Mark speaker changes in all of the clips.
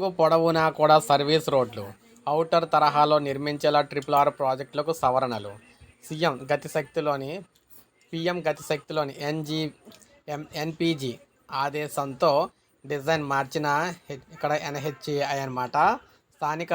Speaker 1: Long పొడవునా కూడా service రోడ్లు ఔటర్ తరహాలో నిర్మించేలా ట్రిపుల్ ఆర్ ప్రాజెక్టులకు సవరణలు. సీఎం గతిశక్తిలోని పిఎం గతిశక్తిలోని ఎన్జీ ఎం ఎన్పిజి ఆదేశంతో డిజైన్ మార్చిన ఇక్కడ ఎన్హెచ్ఏఐ అన్నమాట. స్థానిక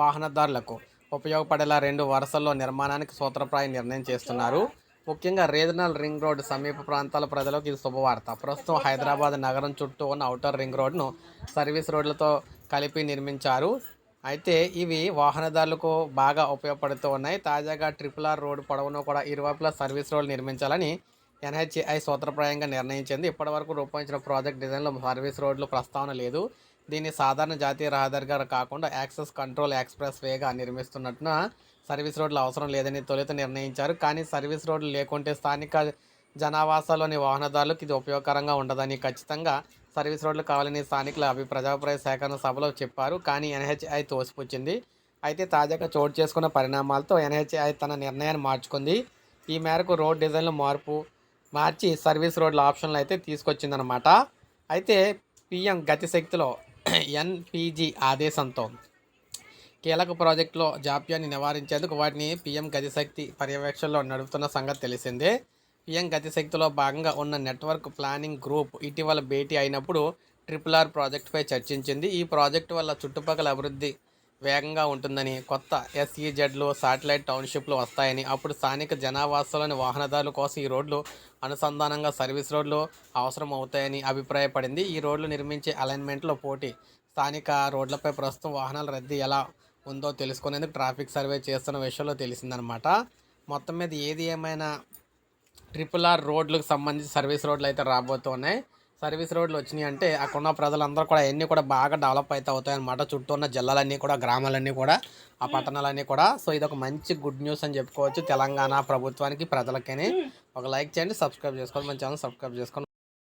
Speaker 1: వాహనదారులకు ఉపయోగపడేలా రెండు వరుసల్లో నిర్మాణానికి సూత్రప్రాయ నిర్ణయం చేస్తున్నారు. ముఖ్యంగా రీజనల్ రింగ్ రోడ్ సమీప ప్రాంతాల ప్రజలకు ఇది శుభవార్త. ప్రస్తుతం హైదరాబాద్ నగరం చుట్టూ ఉన్న అవుటర్ రింగ్ రోడ్ను సర్వీస్ రోడ్లతో కలిపి నిర్మించారు. అయితే ఇవి వాహనదారులకు బాగా ఉపయోగపడుతూ ఉన్నాయి. తాజాగా ట్రిపుల్ ఆర్ రోడ్డు పొడవును కూడా ఇరువైపులా సర్వీస్ రోడ్లు నిర్మించాలని ఎన్హెచ్ఐ సూత్రప్రాయంగా నిర్ణయించింది. ఇప్పటివరకు రూపొందించిన ప్రాజెక్ట్ డిజైన్లో సర్వీస్ రోడ్లు ప్రస్తావన లేదు. దీన్ని సాధారణ జాతీయ రహదారిగా కాకుండా యాక్సెస్ కంట్రోల్ ఎక్స్ప్రెస్ వేగా నిర్మిస్తున్నట్టున సర్వీస్ రోడ్లు అవసరం లేదని తొలుత నిర్ణయించారు. కానీ సర్వీస్ రోడ్లు లేకుంటే స్థానిక జనావాసాల్లోని వాహనదారులకు ఇది ఉపయోగకరంగా ఉండదని ఖచ్చితంగా సర్వీస్ రోడ్లు కావాలని స్థానికుల అభి ప్రజాభిప్రాయ సేకరణ సభలో చెప్పారు. కానీ ఎన్హెచ్ఐ తోసిపుచ్చింది. అయితే తాజాగా చోటు చేసుకున్న పరిణామాలతో ఎన్హెచ్ఐ తన నిర్ణయాన్ని మార్చుకుంది. ఈ మేరకు రోడ్ డిజైన్లు మార్పు మార్చి సర్వీస్ రోడ్ల ఆప్షన్లు అయితే తీసుకొచ్చిందనమాట అయితే పిఎం గతిశక్తిలో ఎన్పిజి ఆదేశంతో కీలక ప్రాజెక్టులో జాప్యాన్ని నివారించేందుకు వాటిని పిఎం గతిశక్తి పర్యవేక్షణలో నడుపుతున్న సంగతి తెలిసిందే. పిఎం గతిశక్తిలో భాగంగా ఉన్న నెట్వర్క్ ప్లానింగ్ గ్రూప్ ఇటీవల భేటీ అయినప్పుడు ట్రిపుల్ ఆర్ ప్రాజెక్టుపై చర్చించింది. ఈ ప్రాజెక్టు వల్ల చుట్టుపక్కల అభివృద్ధి వేగంగా ఉంటుందని కొత్త ఎస్ఈజెడ్లు శాటిలైట్ టౌన్షిప్లు వస్తాయని అప్పుడు స్థానిక జనావాసాలోని వాహనదారుల కోసం ఈ రోడ్లు అనుసంధానంగా సర్వీస్ రోడ్లు అవసరం అవుతాయని అభిప్రాయపడింది. ఈ రోడ్లు నిర్మించే అలైన్మెంట్లో పోటీ. స్థానిక రోడ్లపై ప్రస్తుతం వాహనాల రద్దీ ఎలా ఉందో తెలుసుకునేందుకు ట్రాఫిక్ సర్వే చేస్తున్న విషయంలో తెలిసిందనమాట. మొత్తం మీద ఏది ఏమైనా ట్రిపుల్ ఆర్ రోడ్లకు సంబంధించి సర్వీస్ రోడ్లు అయితే రాబోతున్నాయి. సర్వీస్ రోడ్లు వచ్చినాయి అంటే అక్కడ ఉన్న ప్రజలందరూ కూడా అన్నీ కూడా బాగా డెవలప్ అయితే అవుతాయి అన్నమాట చుట్టూ ఉన్న జిల్లాలన్నీ కూడా గ్రామాలన్నీ కూడా ఆ పట్టణాలన్నీ కూడా. సో ఇది ఒక మంచి గుడ్ న్యూస్ అని చెప్పుకోవచ్చు. తెలంగాణ ప్రభుత్వానికి ప్రజలకని. ఒక లైక్ చేయండి సబ్స్క్రైబ్ చేసుకోండి మన ఛానల్ సబ్స్క్రైబ్ చేసుకోండి.